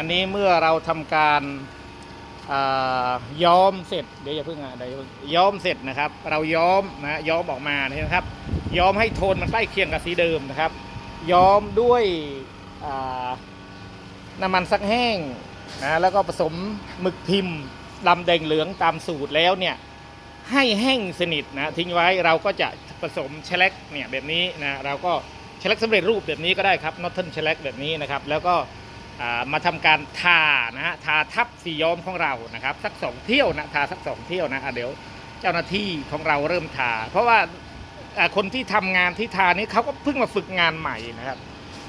อันนี้เมื่อเราทำการย้อมเสร็จเดี๋ยวอย่าเพิ่งอะเดี๋ยวย้อมเสร็จนะครับ เราย้อมนะย้อมออกมานี่นะครับ ย้อมให้โทนมันใกล้เคียงกับสีเดิมนะครับ ย้อมด้วยน้ำมันซักแห้งนะแล้วก็ผสมหมึกพิมพ์ดำแดงเหลืองตามสูตรแล้วเนี่ยให้แห้งสนิทนะทิ้งไว้เราก็จะผสมเชลกเนี่ยแบบนี้นะเราก็เชลกสำเร็จรูปแบบนี้ก็ได้ครับนอตเทิลเชลกแบบนี้นะครับ แล้วก็ มาทำการทานะฮะทาทับสีย้อมของเรานะครับ สักสองเที่ยวนะทาสักสองเที่ยวนะะเดี๋ยวเจ้าหน้าที่ของเราเริ่มทา เพราะว่าคนที่ทำงานที่ทานี้เขาก็เพิ่งมาฝึกงานใหม่นะครับ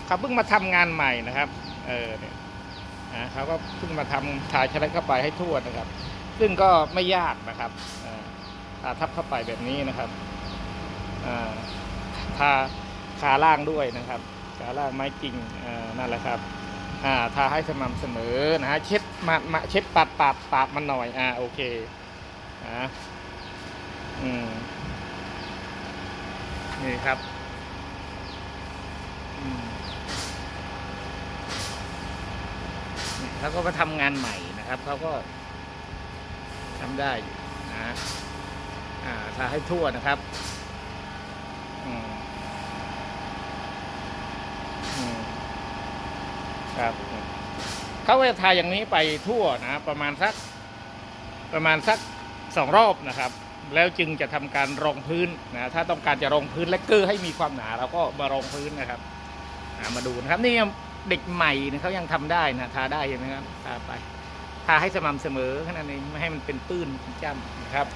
เขาเพิ่งมาทำงานใหม่นะครับเออเนี่ยนะเขาก็เพิ่งมาทำทาเชลกเข้าไปให้ทั่วนะครับ ซึ่งก็ไม่ยากนะครับทาทับเข้าไปแบบนี้นะครับทาขาล่างด้วยนะครับขาล่างไม้จริงอ่อนั่นแหละครับ อ่าทาให้สม่ำเสมอนะฮะเช็ดมามาเช็ดปาดปาดปากมันหน่อยอ่าโอเคอ่าอืมนี่ครับอืมนี่แล้วก็มาทำงานใหม่นะครับเขาก็ทำได้อยู่นะอ่าทาให้ทั่วนะครับอืมอืม ครับเขาก็จะทาอย่างนี้ไปทั่วนะประมาณสักประมาณสักสองรอบนะครับ แล้วจึงจะทำการรองพื้นนะถ้าต้องการจะรองพื้นและเกอร์ให้มีความหนาเราก็มารองพื้นนะครับมาดูนะครับ นี่เด็กใหม่นะเขายังทำได้นะทาได้เห็นไหมครับทาไปทาให้สม่ำเสมอแค่นั้นเองไม่ให้มันเป็นปื้นจ้ำนะครับ